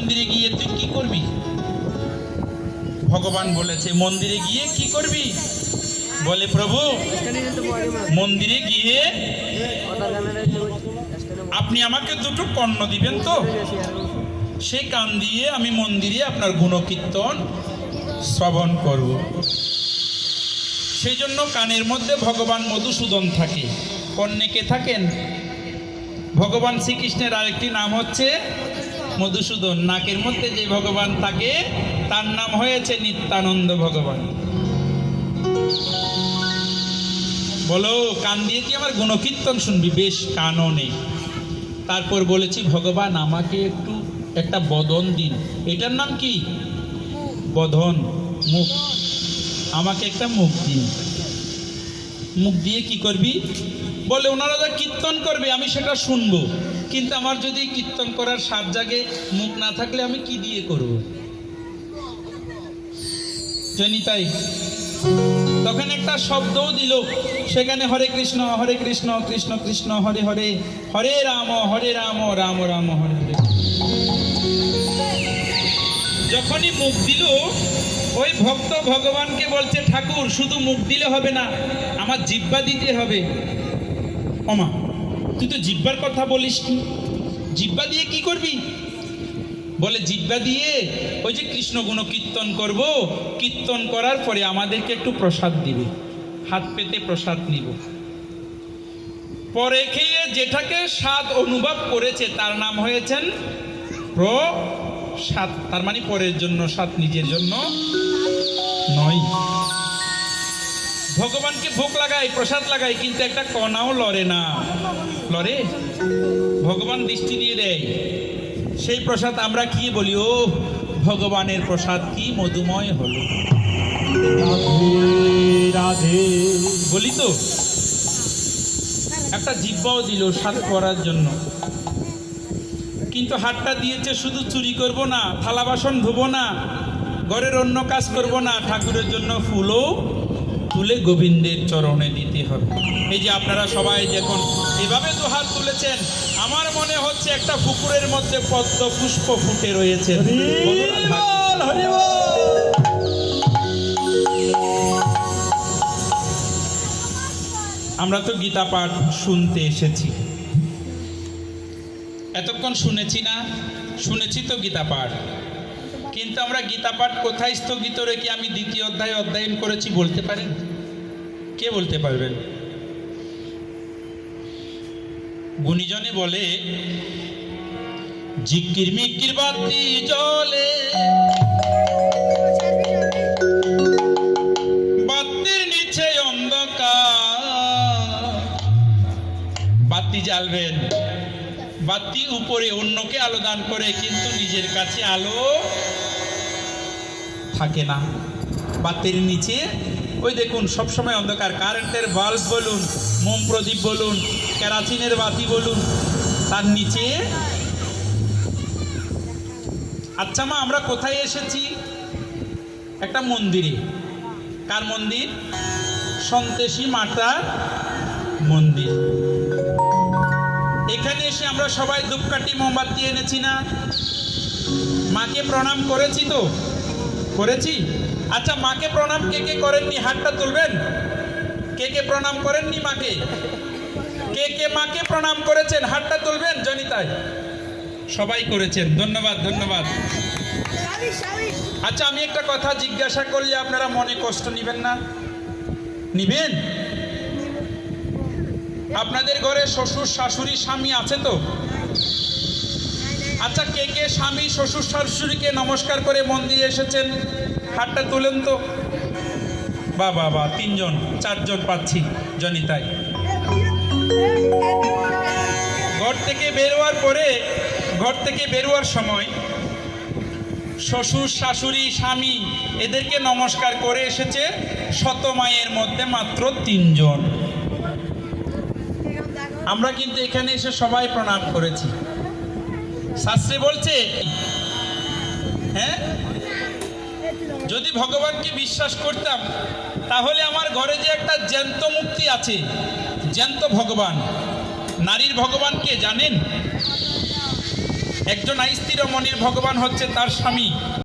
মন্দিরে গিয়ে তুই কি করবি? ভগবান বলেছে, মন্দিরে গিয়ে কি করবি? বলে, প্রভু, মন্দিরে গিয়ে আপনি আমাকে দুটো কর্ণ দিবেন তো? সেই কান দিয়ে আমি মন্দিরে আপনার গুণকীর্তন শ্রবণ করব। সেই জন্য কানের মধ্যে ভগবান মধুসূদন থাকে। কর্ণে কে থাকেন? ভগবান শ্রীকৃষ্ণের আরেকটি নাম হচ্ছে মধুসূদন, নাকের মধ্যে যে ভগবান থাকে, তার নাম হয়েছে নিত্যানন্দ ভগবান। বলো, কান দিয়ে কি আমার গুণকীর্তন শুনবি? বেশ, কানও নেই। তারপর বলেছি, ভগবান, আমাকে একটু একটা বদন দিন। এটার নাম কি? বদন মুখ। আমাকে একটা মুখ দিন। মুখ দিয়ে কি করবি? বলে ওনারা যা কীর্তন করবে, আমি সেটা শুনব। কিন্তু আমার যদি কীর্তন করার সাত জাগে, মুখ না থাকলে আমি কি দিয়ে করব? তাই। তখন একটা শব্দও দিল, সেখানে হরে কৃষ্ণ হরে কৃষ্ণ কৃষ্ণ কৃষ্ণ, হরে হরে হরে রাম হরে রাম রাম রাম, হরে হরে। যখনই মুখ দিল, ওই ভক্ত ভগবানকে বলছে, ঠাকুর, শুধু মুখ দিলে হবে না, আমার জিব্বা দিতে হবে। অমা তুই তো জিব্বার কথা বলিস জিব্বা দিয়ে কি করবি? বলে, জিব্বা দিয়ে ওই যে কৃষ্ণ গুণ কীর্তন করব, কীর্তন করার পরে আমাদেরকে একটু প্রসাদ দিবে। হাত পেতে প্রসাদ নিব। পরে খেয়ে যেটাকে স্বাদ অনুভব করেছে, তার নাম হয়েছেন প্রসাদ। তার মানে পরের জন্য, স্বাদ নিজের জন্য নয়। ভগবানকে ভোগ লাগাই প্রসাদ লাগাই কিন্তু একটা কণাও লড়ে না। লড়ে? ভগবান দৃষ্টি দিয়ে দেয়। সেই প্রসাদ আমরা কি বলি? ও ভগবানের প্রসাদ কি মধুময় হলো। রাধে বলি তো। একটা জিব্বাও দিল সাত করার জন্য। কিন্তু হাতটা দিয়েছে শুধু চুরি করব না থালা বাসন ধোবো না ঘরের অন্য কাজ করব না ঠাকুরের জন্য ফুলও তুলে গোবিন্দের চরণে দিতে হবে। এই যে আপনারা সবাই দেখুন এভাবে দু হাত তুলেছেন। আমার মনে হচ্ছে একটা পুকুরের মধ্যে পদ্ম পুষ্প ফুটে রয়েছে। আমরা তো গীতা পাঠ শুনতে এসেছি। এতক্ষণ শুনেছি না? শুনেছি তো গীতা পাঠ। কিন্তু আমরা গীতা পাঠ কোথায় স্থগিত রেখে আমি দ্বিতীয় অধ্যায় অধ্যয়ন করেছি বলতে পারেন কে বলতে পারবেন? গুণীজনে বলে, জিকির মিকির বাতি জলে বাতির নিচে অন্ধকার। বাতি জ্বালবেন, বাতি উপরে অন্যকে আলো দান করে, কিন্তু নিজের কাছে আলো থাকে না। বাতির নিচে, ওই দেখুন, সবসময় অন্ধকার। কারেন্টের বাল্ব বলুন, মোম প্রদীপ বলুন কেরাসিনের বাতি বলুন, তার নিচে। আচ্ছা মা, আমরা কোথায় এসেছি? একটা মন্দিরে। কার মন্দির? সন্তেষী মাতার মন্দির। এখানে এসে আমরা সবাই ধূপকাঠি, মোমবাতি এনেছি না? মাকে প্রণাম করেছি তো? করেছি? আচ্ছা মাকে প্রণাম কে কে করেননি? হাতটা তুলবেন? কে কে প্রণাম করেননি মাকে? কে কে মাকে প্রণাম করেছেন? হাতটা তুলবেন জনিতায় সবাই করেছেন। ধন্যবাদ ধন্যবাদ। আচ্ছা আমি একটা কথা জিজ্ঞাসা করলে আপনারা মনে কষ্ট নিবেন না? নিবেন? আপনাদের ঘরে শ্বশুর, শাশুড়ি, স্বামী আছে তো? আচ্ছা কে কে স্বামী, শ্বশুর, শাশুড়িকে নমস্কার করে মন্দিরে এসেছেন? হাতটা তুলেন তো। বা বা বা, তিনজন, চারজন পাচ্ছি জনিতাই ঘর থেকে বেরোয়ার পরে, ঘর থেকে বেরোয়ার সময় শ্বশুর, শাশুড়ি, স্বামী এদেরকে নমস্কার করে এসেছে শত মায়ের মধ্যে মাত্র তিনজন। আমরা কিন্তু এখানে এসে সবাই প্রণাম করেছি। শাস্ত্রে বলছে হ্যাঁ? যদি ভগবানকে বিশ্বাস করতাম, তাহলে আমার ঘরে যে একটা জ্যান্ত মুক্তি আছে, জ্যান্ত ভগবান, নারীর ভগবানকে জানেন? একজন আইস্তির মনির ভগবান হচ্ছে তার স্বামী।